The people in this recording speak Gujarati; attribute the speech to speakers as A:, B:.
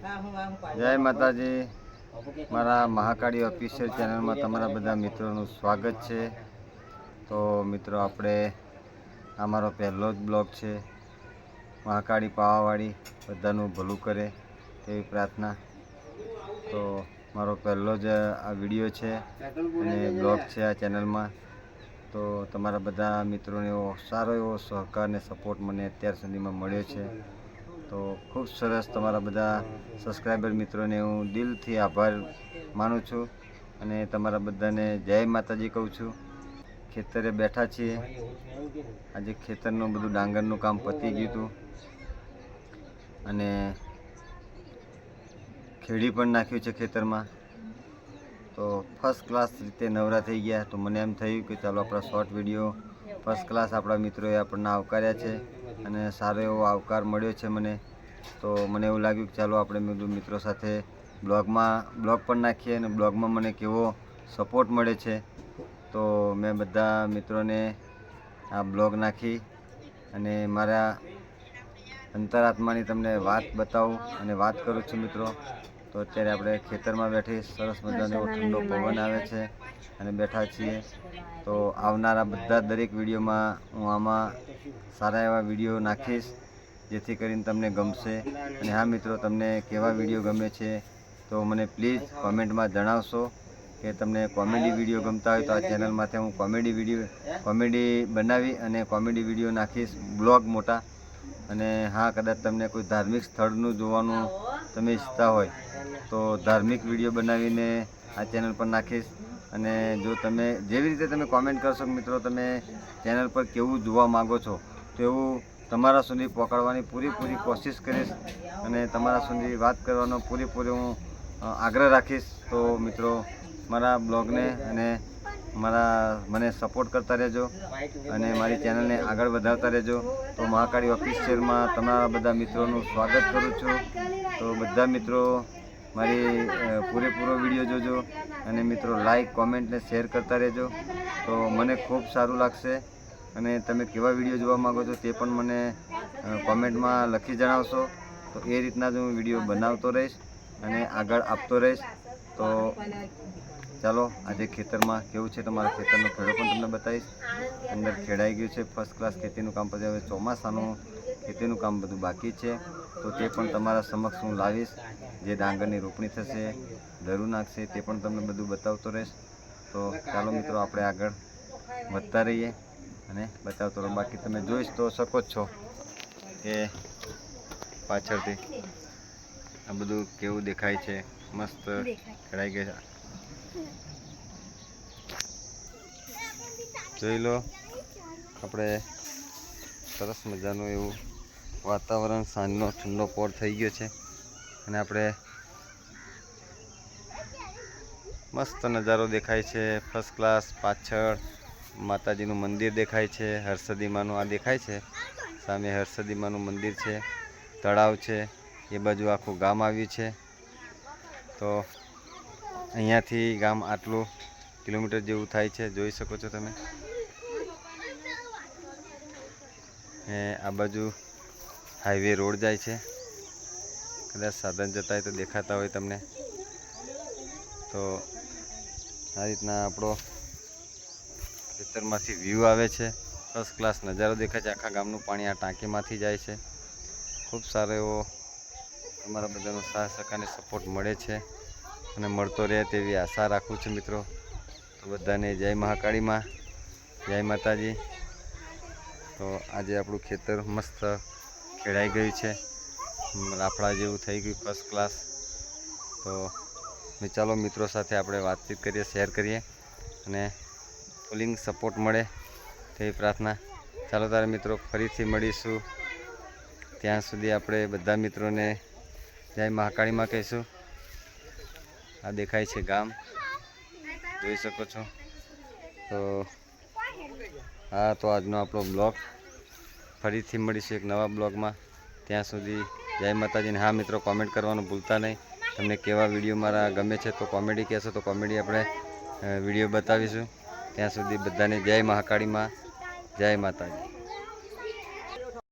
A: જય માતાજી. મારા મહાકાળી ઓફિશિયલ ચેનલમાં તમારા બધા મિત્રોનું સ્વાગત છે. તો મિત્રો, આપણે આ મારો પહેલો જ બ્લોગ છે. મહાકાળી પાવાવાળી બધાનું ભલું કરે તેવી પ્રાર્થના. તો મારો પહેલો જ આ વીડિયો છે અને બ્લોગ છે આ ચેનલમાં તો તમારા બધા મિત્રોને એવો સારો એવો સહકાર અને સપોર્ટ મને અત્યાર સુધીમાં મળ્યો છે. તો ખૂબ સરસ તમારા બધા સબસ્ક્રાઈબર મિત્રોને હું દિલથી આભાર માનું છું અને તમારા બધાને જય માતાજી કહું છું. ખેતરે બેઠા છીએ. આજે ખેતરનું બધું ડાંગરનું કામ પતી ગયું હતું. અને ખેડી પણ નાખ્યું છે ખેતરમાં. તો ફર્સ્ટ ક્લાસ રીતે નવરા થઈ ગયા. તો મને એમ થયું કે ચાલો આપણા શોર્ટ વીડિયો ફર્સ્ટ ક્લાસ આપણા મિત્રોએ આપણને આવકાર્યા છે. અને સારો એવો આવકાર મળ્યો છે મને. તો મને એવું લાગ્યું કે ચાલો આપણે બધું મિત્રો સાથે બ્લોગમાં, બ્લોગ પણ નાખીએ અને બ્લોગમાં મને કેવો સપોર્ટ મળે છે. તો મેં બધા મિત્રોને આ બ્લોગ નાખી અને મારા અંતરાત્માની તમને વાત બતાવું અને વાત કરું છું મિત્રો. તો અત્યારે આપણે ખેતરમાં બેઠી સરસ મજાનો ઠંડો પવન આવે છે અને બેઠા છીએ. તો આવનારા બધા દરેક વિડીયોમાં હું આમાં સારા એવા વીડિયો નાખીશ. જેથી કરીને તમને ગમશે. અને હા મિત્રો, તમને કેવા વીડિયો ગમે છે, તો મને પ્લીઝ કોમેન્ટમાં જણાવશો કે તમને કોમેડી વીડિયો ગમતા હોય તો આ ચેનલમાંથી હું કોમેડી વીડિયો કોમેડી બનાવી અને કોમેડી વીડિયો નાખીશ બ્લોગ મોટા. અને હા, કદાચ તમને કોઈ ધાર્મિક સ્થળનું જોવાનું તમે ઈચ્છતા હોય, તો ધાર્મિક વીડિયો બનાવીને આ ચેનલ પર નાખીશ. અને જો તમે, જેવી રીતે તમે કોમેન્ટ કરશો મિત્રો, તમે ચેનલ પર કેવું જોવા માગો છો તેવું તમારા સુધી પહોંચાડવાની પૂરેપૂરી કોશિશ કરીશ અને તમારા સુધી વાત કરવાનો પૂરેપૂરો હું આગ્રહ રાખીશ. તો મિત્રો, મારા બ્લોગને અને મારા, મને સપોર્ટ કરતા રહેજો અને મારી ચેનલને આગળ વધારતા રહેજો. તો મહાકાળી ઓફિસિયલમાં તમારા બધા મિત્રોનું સ્વાગત કરું છું. તો બધા મિત્રો, મારી પૂરેપૂરો વીડિયો જોજો અને મિત્રો લાઈક કોમેન્ટ ને શેર કરતા રહેજો. તો મને ખૂબ સારું લાગશે. અને તમે કેવા વીડિયો જોવા માગો છો તે પણ મને કોમેન્ટમાં લખી જણાવશો. તો એ રીતના જ હું વીડિયો બનાવતો રહીશ અને આગળ આપતો રહીશ. તો ચાલો, આજે ખેતરમાં કેવું છે તમારા ખેતરનો ખેડો પણ તમને બતાવીશ. અંદર ખેડાઈ ગયું છે ફર્સ્ટ ક્લાસ ખેતીનું કામ પછી હવે ચોમાસાનું ખેતીનું કામ બધું બાકી છે. તો તે પણ તમારા સમક્ષ હું લાવીશ. જે ડાંગરની રોપણી થશે, ધરું નાખશે, તે પણ તમને બધું બતાવતો રહીશ. તો ચાલો મિત્રો, આપણે આગળ વધતા રહીએ. અને બતાવતો રહો બાકી તમે જોઈ તો શકો છો કે પાછળથી આ બધું કેવું દેખાય છે મસ્ત કઢાઈ ગઈ જોઈ લો આપણે સરસ મજાનું એવું વાતાવરણ સાંજનો ઠંડો પોર થઈ ગયો છે અને આપણે મસ્ત નજારો દેખાય છે ફર્સ્ટ ક્લાસ પાછળ માતાજીનું મંદિર દેખાય છે હર્ષદીમાનું આ દેખાય છે. સામે હર્ષદીમાનું મંદિર છે, તળાવ છે, એ બાજુ આખું ગામ આવ્યું છે. તો અહીંયાથી ગામ આટલું કિલોમીટર જેવું થાય છે, જોઈ શકો છો તમે. એ આ બાજુ હાઈવે રોડ જાય છે. કદાચ સાધન જતા હોય તો દેખાતા હોય તમને. તો આ રીતના આપણો ખેતરમાંથી વ્યૂ આવે છે. ફર્સ્ટ ક્લાસ નજારો દેખાય છે. આખા ગામનું પાણી આ ટાંકીમાંથી જાય છે. ખૂબ સારો એવો તમારા બધાનો સાથ, સહકારને સપોર્ટ મળે છે અને મળતો રહે તેવી આશા રાખું છું મિત્રો. તો બધાને જય મહાકાળીમાં. જય માતાજી. તો આજે આપણું ખેતર મસ્ત ખેડાઈ ગયું છે. રાફડા જેવું થઈ ગયું ફર્સ્ટ ક્લાસ તો ચાલો મિત્રો સાથે આપણે વાતચીત કરીએ શેર કરીએ અને ફૂલિંગ સપોર્ટ મળે. તેવી પ્રાર્થના. ચાલો તારે મિત્રો ફરીથી મળીશું. ત્યાં સુધી આપણે બધા મિત્રોને જય મહાકાળીમાં કહીશું. આ દેખાય છે ગામ. જોઈ શકો છો. તો હા તો આજનો આપણો બ્લોગ. ફરીથી મળીશું એક નવા બ્લોગમાં. ત્યાં સુધી જય માતાજીને હા મિત્રો કોમેન્ટ કરવાનું ભૂલતા નહીં. તમને કેવા વીડિયો મારા ગમે છે તો કોમેડી કહેશો તો કોમેડી આપણે વીડિયો બતાવીશું. ત્યાં સુધી બધાને જય મહાકાળીમાં જય માતાજી.